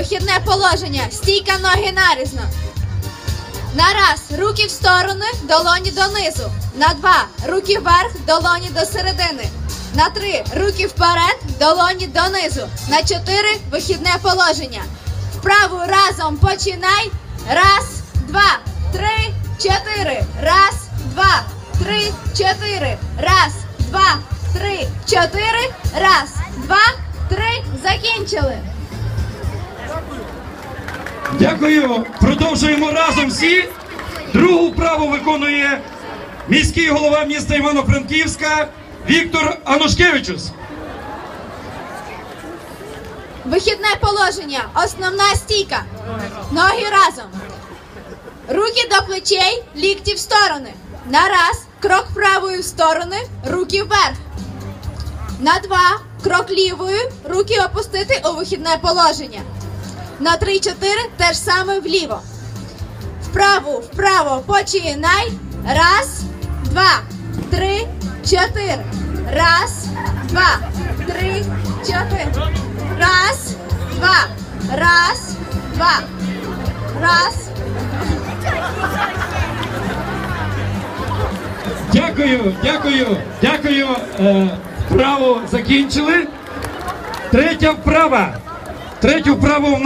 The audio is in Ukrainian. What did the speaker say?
Вихідне положення. Стійка ноги нарізно. На раз. Руки в сторони, долоні донизу. На два. Руки вверх, долоні до середини. На три. Руки вперед, долоні донизу. На чотири. Вихідне положення. Вправу разом починай. Раз, два, три, чотири. Раз, два, три, чотири. Раз, два, три, чотири. Раз, два, три. Закінчили. Дякую. Продовжуємо разом всі. Другу вправу виконує міський голова міста Івано-Франківська Віктор Анушкевичус. Вихідне положення. Основна стійка. Ноги разом. Руки до плечей, лікті в сторони. На раз. Крок правою в сторони, руки вверх. На два. Крок лівою, руки опустити у вихідне положення. На три-чотири теж саме вліво. Вправо, вправо, починай. Раз, два, три, чотири. Раз, два, три, чотири. Раз, два, раз, два, раз. Дякую, дякую, дякую. Е, вправу закінчили. Третя вправа. Третю вправу